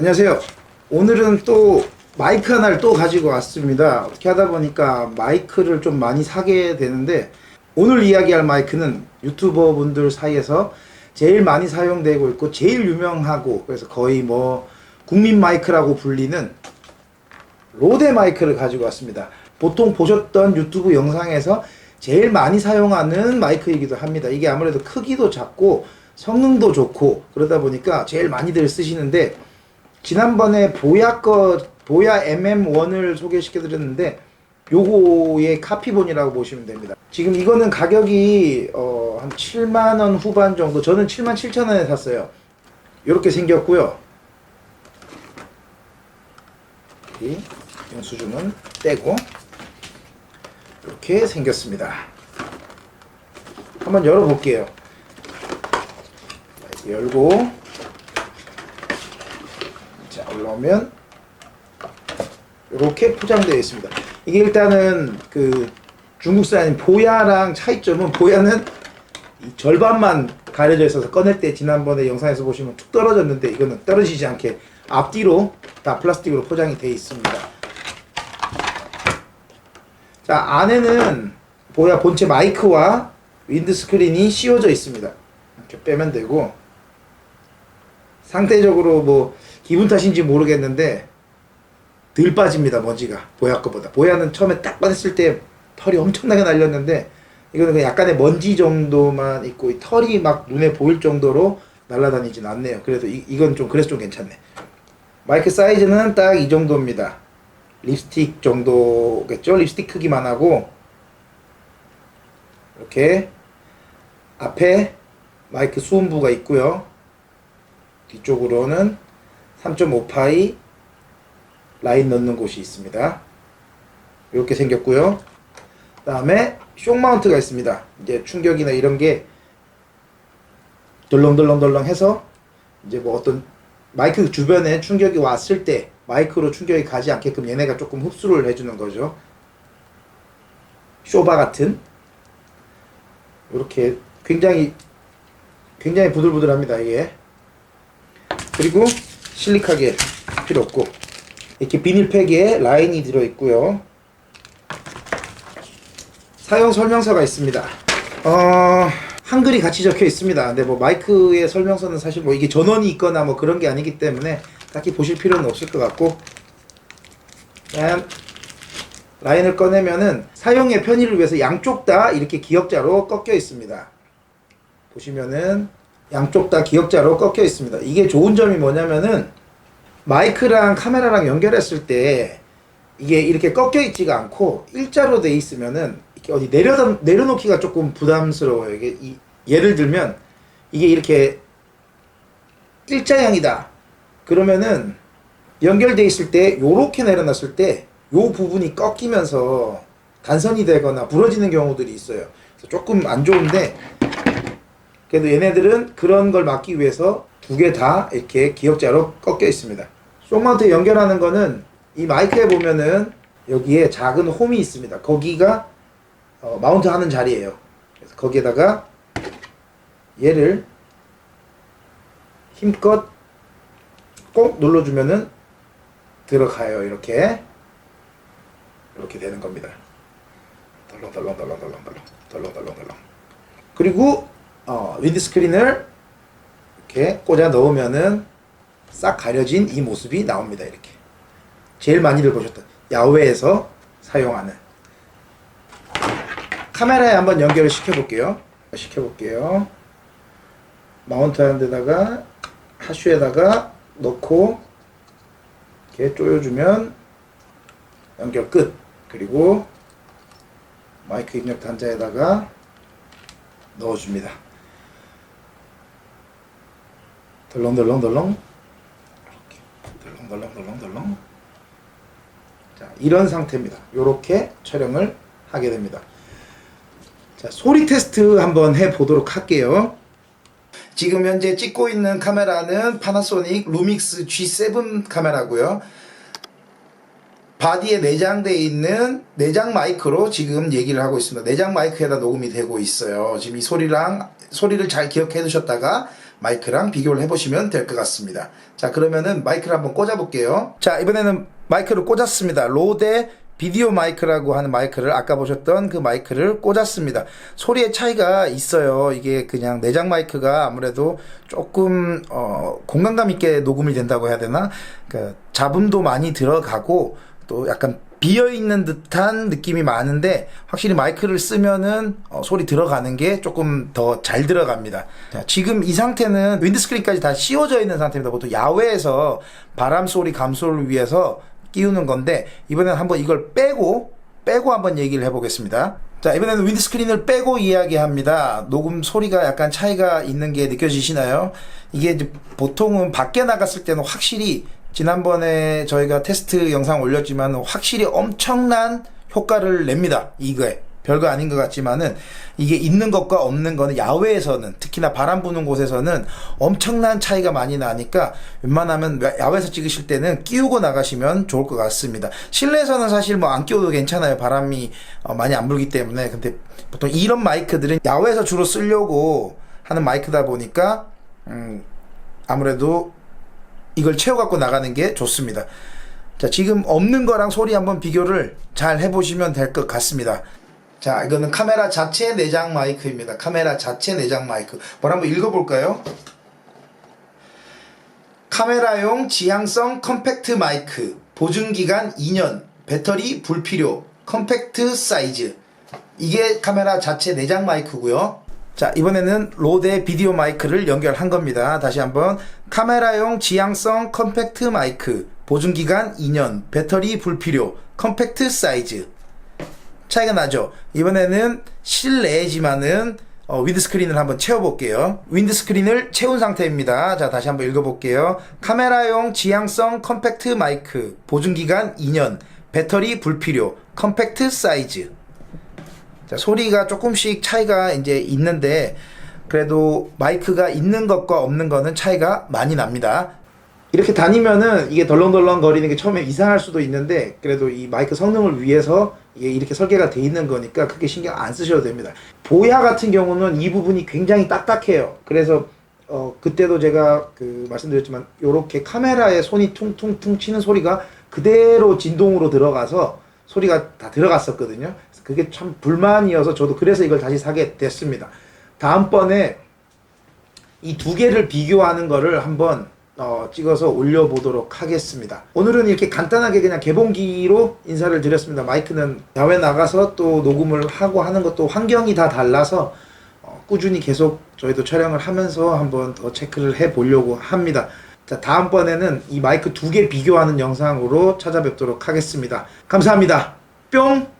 안녕하세요. 오늘은 또 마이크 하나를 또 가지고 왔습니다. 어떻게 하다 보니까 마이크를 좀 많이 사게 되는데 오늘 이야기할 마이크는 유튜버 분들 사이에서 제일 많이 사용되고 있고 제일 유명하고 그래서 거의 뭐 국민 마이크라고 불리는 로데 마이크를 가지고 왔습니다. 보통 보셨던 유튜브 영상에서 제일 많이 사용하는 마이크이기도 합니다. 이게 아무래도 크기도 작고 성능도 좋고 그러다 보니까 제일 많이들 쓰시는데 지난번에 보야 거 보야 MM1을 소개시켜 드렸는데 요거의 카피본이라고 보시면 됩니다. 지금 이거는 가격이 어, 한 7만 원 후반 정도. 저는 7만 7천 원에 샀어요. 이렇게 생겼고요. 이 영수증은 떼고 이렇게 생겼습니다. 한번 열어볼게요. 자, 열고 자 올라오면 이렇게 포장되어 있습니다. 이게 일단은 그 중국산인 보야랑 차이점은 보야는 이 절반만 가려져 있어서 꺼낼 때 지난번에 영상에서 보시면 툭 떨어졌는데 이거는 떨어지지 않게 앞뒤로 다 플라스틱으로 포장이 되어 있습니다. 자 안에는 보야 본체 마이크와 윈드 스크린이 씌워져 있습니다. 이렇게 빼면 되고 상대적으로 뭐 기분 탓인지 모르겠는데 덜 빠집니다 먼지가. 보야 거보다. 보야는 처음에 딱 꺼냈을 때 털이 엄청나게 날렸는데 이거는 약간의 먼지 정도만 있고 이 털이 막 눈에 보일 정도로 날아다니진 않네요. 그래도 이, 이건 좀 그래서 좀 괜찮네. 마이크 사이즈는 딱 이 정도입니다. 립스틱 정도겠죠? 립스틱 크기만 하고 이렇게 앞에 마이크 수음부가 있고요. 뒤쪽으로는 3.5파이 라인 넣는 곳이 있습니다. 이렇게 생겼고요. 다음에 쇼 마운트가 있습니다. 이제 충격이나 이런 게 덜렁덜렁덜렁 해서 이제 뭐 어떤 마이크 주변에 충격이 왔을 때 마이크로 충격이 가지 않게끔 얘네가 조금 흡수를 해주는 거죠. 쇼바 같은 이렇게 굉장히 굉장히 부들부들합니다 이게 그리고 실리카게 필요 없고 이렇게 비닐팩에 라인이 들어 있고요. 사용 설명서가 있습니다. 어, 한글이 같이 적혀 있습니다. 근데 뭐 마이크의 설명서는 사실 뭐 이게 전원이 있거나 뭐 그런 게 아니기 때문에 딱히 보실 필요는 없을 것 같고 라인을 꺼내면은 사용의 편의를 위해서 양쪽 다 이렇게 기역자로 꺾여 있습니다. 보시면은 양쪽 다 기역자로 꺾여 있습니다. 이게 좋은 점이 뭐냐면은 마이크랑 카메라랑 연결했을 때 이게 이렇게 꺾여 있지가 않고 일자로 돼 있으면은 이렇게 어디 내려 내려놓기가 조금 부담스러워요. 이게 이, 예를 들면 이게 이렇게 일자형이다. 그러면은 연결돼 있을 때 요렇게 내려놨을 때 요 부분이 꺾이면서 단선이 되거나 부러지는 경우들이 있어요. 조금 안 좋은데 그래도 얘네들은 그런 걸 막기 위해서 두 개 다 이렇게 기역자로 꺾여 있습니다. 쇼마운트에 연결하는 거는 이 마이크에 보면은 여기에 작은 홈이 있습니다. 거기가 어, 마운트 하는 자리예요. 그래서 거기에다가 얘를 힘껏 꼭 눌러주면은 들어가요. 이렇게 이렇게 되는 겁니다. 덜렁덜렁덜렁덜렁덜렁 덜렁덜렁덜렁 그리고 어, 윈드 스크린을 이렇게 꽂아 넣으면은 싹 가려진 이 모습이 나옵니다. 이렇게 제일 많이들 보셨던 야외에서 사용하는 카메라에 한번 연결을 시켜볼게요. 시켜볼게요. 마운트 하는 데다가 하슈에다가 넣고 이렇게 조여주면 연결 끝. 그리고 마이크 입력 단자에다가 넣어줍니다. 덜렁덜렁덜렁 이렇게 덜렁덜렁덜렁덜렁 자 이런 상태입니다. 이렇게 촬영을 하게 됩니다. 자 소리 테스트 한번 해 보도록 할게요. 지금 현재 찍고 있는 카메라는 파나소닉 루믹스 G7 카메라고요. 바디에 내장되어 있는 내장 마이크로 지금 얘기를 하고 있습니다. 내장 마이크에다 녹음이 되고 있어요. 지금 이 소리랑 소리를 잘 기억해 두셨다가 마이크랑 비교를 해보시면 될 것 같습니다. 자, 그러면은 마이크를 한번 꽂아볼게요. 자, 이번에는 마이크를 꽂았습니다. 로데 비디오 마이크라고 하는 마이크를 아까 보셨던 그 마이크를 꽂았습니다. 소리의 차이가 있어요. 이게 그냥 내장 마이크가 아무래도 조금 어, 공간감 있게 녹음이 된다고 해야 되나? 그 잡음도 많이 들어가고 또 약간 비어 있는 듯한 느낌이 많은데 확실히 마이크를 쓰면은 어, 소리 들어가는 게 조금 더 잘 들어갑니다. 자, 지금 이 상태는 윈드스크린까지 다 씌워져 있는 상태입니다. 보통 야외에서 바람 소리 감소를 위해서 끼우는 건데 이번에는 한번 이걸 빼고 빼고 한번 얘기를 해보겠습니다. 자 이번에는 윈드스크린을 빼고 이야기합니다. 녹음 소리가 약간 차이가 있는 게 느껴지시나요? 이게 보통은 밖에 나갔을 때는 확실히 지난번에 저희가 테스트 영상 올렸지만 확실히 엄청난 효과를 냅니다. 이거에. 별거 아닌 것 같지만은 이게 있는 것과 없는 거는 야외에서는 특히나 바람 부는 곳에서는 엄청난 차이가 많이 나니까 웬만하면 야외에서 찍으실 때는 끼우고 나가시면 좋을 것 같습니다. 실내에서는 사실 뭐 안 끼워도 괜찮아요. 바람이 어, 많이 안 불기 때문에. 근데 보통 이런 마이크들은 야외에서 주로 쓰려고 하는 마이크다 보니까 음, 아무래도 이걸 채워갖고 나가는 게 좋습니다. 자, 지금 없는 거랑 소리 한번 비교를 잘 해보시면 될 것 같습니다. 자, 이거는 카메라 자체 내장 마이크입니다. 카메라 자체 내장 마이크. 뭘 한번 읽어볼까요? 카메라용 지향성 컴팩트 마이크. 보증기간 2년. 배터리 불필요. 컴팩트 사이즈. 이게 카메라 자체 내장 마이크고요. 자, 이번에는 로데 비디오 마이크를 연결한 겁니다. 다시 한번 카메라용 지향성 컴팩트 마이크. 보증기간 2년. 배터리 불필요. 컴팩트 사이즈. 차이가 나죠. 이번에는 실내지만은 어, 윈드스크린을 한번 채워볼게요. 윈드스크린을 채운 상태입니다. 자, 다시 한번 읽어볼게요. 카메라용 지향성 컴팩트 마이크, 보증기간 2년, 배터리 불필요, 컴팩트 사이즈. 자, 소리가 조금씩 차이가 이제 있는데, 그래도 마이크가 있는 것과 없는 거는 차이가 많이 납니다. 이렇게 다니면은 이게 덜렁덜렁 거리는 게 처음에 이상할 수도 있는데 그래도 이 마이크 성능을 위해서 이게 이렇게 설계가 돼 있는 거니까 크게 신경 안 쓰셔도 됩니다. 보야 같은 경우는 이 부분이 굉장히 딱딱해요. 그래서 어 그때도 제가 그 말씀드렸지만 요렇게 카메라에 손이 퉁퉁퉁 치는 소리가 그대로 진동으로 들어가서 소리가 다 들어갔었거든요. 그게 참 불만이어서 저도 그래서 이걸 다시 사게 됐습니다. 다음번에 이 두 개를 비교하는 거를 한번 어, 찍어서 올려보도록 하겠습니다. 오늘은 이렇게 간단하게 그냥 개봉기로 인사를 드렸습니다. 마이크는 야외 나가서 또 녹음을 하고 하는 것도 환경이 다 달라서 어, 꾸준히 계속 저희도 촬영을 하면서 한번 더 체크를 해 보려고 합니다. 자, 다음번에는 이 마이크 두 개 비교하는 영상으로 찾아뵙도록 하겠습니다. 감사합니다. 뿅!